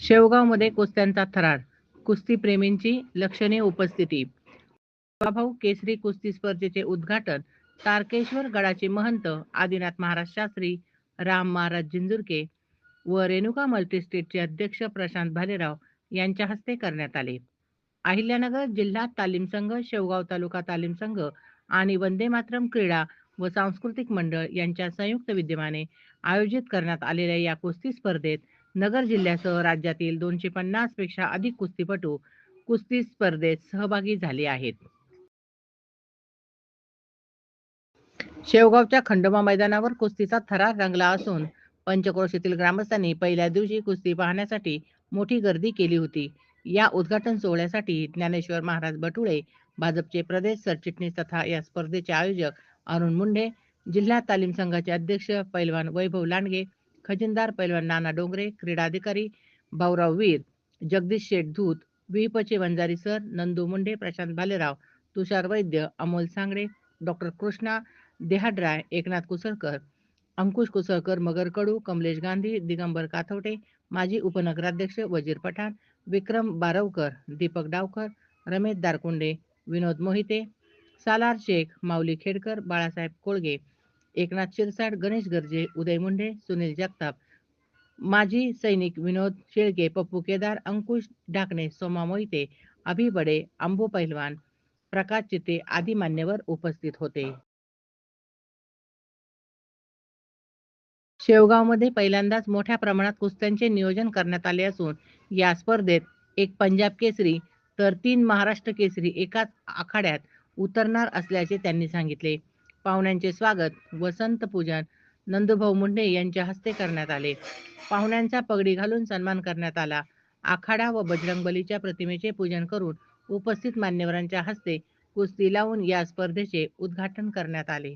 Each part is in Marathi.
शेवगावमध्ये कुस्त्यांचा थरार कुस्तीप्रेमींची लक्षणीय उपस्थिती. भाऊ केसरी कुस्ती स्पर्धेचे उद्घाटन तारकेश्वर गडाचे महंत आदिनाथ महाराज शास्त्री राम महाराज जिंजुरके व रेणुका मल्टीस्टेटचे अध्यक्ष प्रशांत भालेराव यांच्या हस्ते करण्यात आले. अहिल्यानगर जिल्हा तालीम संघ शेवगाव तालुका तालीम संघ आणि वंदे मातरम क्रीडा व सांस्कृतिक मंडळ यांच्या संयुक्त विद्यमाने आयोजित करण्यात आलेल्या या कुस्ती स्पर्धेत नगर जिल्ह्यासह राज्यातील दोनशे पन्नासपेक्षा अधिक कुस्तीपटू कुस्ती स्पर्धेत सहभागी झाले आहेत. शेवगावच्या खंडोबा मैदानावर कुस्तीचा थरार रंगला असून पंचक्रोशीतील ग्रामस्थांनी पहिल्या दिवशी कुस्ती पाहण्यासाठी मोठी गर्दी केली होती. या उद्घाटन सोहळ्यासाठी ज्ञानेश्वर महाराज बटुळे भाजपचे प्रदेश सरचिटणीस तथा या स्पर्धेचे आयोजक अरुण मुंढे जिल्हा तालीम संघाचे अध्यक्ष पैलवान वैभव लांडगे खजिनदार पैलवान नाना डोंगरे क्रीडाधिकारी भाऊराव वीर जगदीश शेठ धूत विहिपचे वंजारी सर नंदू मुंडे प्रशांत भालेराव तुषार वैद्य अमोल सांगडे डॉक्टर कृष्णा देहाड्राय एकनाथ कुसळकर अंकुश कुसळकर मगर कडू कमलेश गांधी दिगंबर काथवटे माजी उपनगराध्यक्ष वजीर पठाण विक्रम बारवकर दीपक डावकर रमेश दारकुंडे विनोद मोहिते सालार शेख माऊली खेडकर बाळासाहेब कोळगे एकनाथ शिरसाट गणेश गर्जे उदय मुंडे सुनील जगताप. माजी सैनिक विनोद शेळके पप्पू केदार अंकुश ढाकणे सोमा मोहिते अभि बडे अंबू पैलवान प्रकाश चिते आदी मान्यवर उपस्थित होते. शेवगावमध्ये पहिल्यांदाच मोठ्या प्रमाणात कुस्त्यांचे नियोजन करण्यात आले असून या स्पर्धेत एक पंजाब केसरी तर तीन महाराष्ट्र केसरी एकाच आखाड्यात उतरणार असल्याचे त्यांनी सांगितले. पाहुण्यांचे स्वागत. वसंत पूजन. नंदुभाऊ मुंडे यांच्या हस्ते करण्यात आले. पाहुण्यांचा पगडी घालून सन्मान करण्यात आला. आखाडा व बजरंगबलीच्या प्रतिमेचे पूजन करून उपस्थित मान्यवरांच्या हस्ते कुस्ती लावून या स्पर्धेचे उद्घाटन करण्यात आले.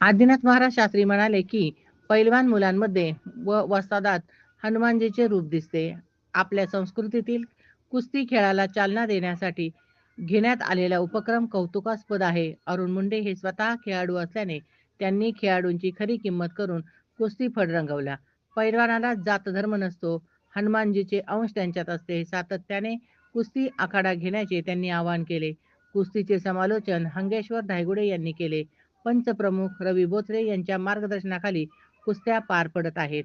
आदिनाथ महाराज शास्त्री म्हणाले की पैलवान मुलांमध्ये व वस्तादात हनुमानजीचे रूप दिसते. आपल्या संस्कृतीतील कुस्ती खेळाला चालना देण्यासाठी घेण्यात आलेला उपक्रम कौतुकास्पद आहे. अरुण मुंडे हे स्वतः खेळाडू असल्याने त्यांनी खेळाडूंची खरी किंमत करून कुस्ती फड रंगवला. पैलवानाला जात धर्म नसतो. हनुमानजीचे अंश त्यांच्यात असते. सातत्याने कुस्ती आखाडा घेण्याचे त्यांनी आवाहन केले. कुस्तीचे समालोचन हंगेश्वर धायगुडे यांनी केले. पंचप्रमुख रवी बोथरे यांच्या मार्गदर्शनाखाली कुस्त्या पार पडत आहेत.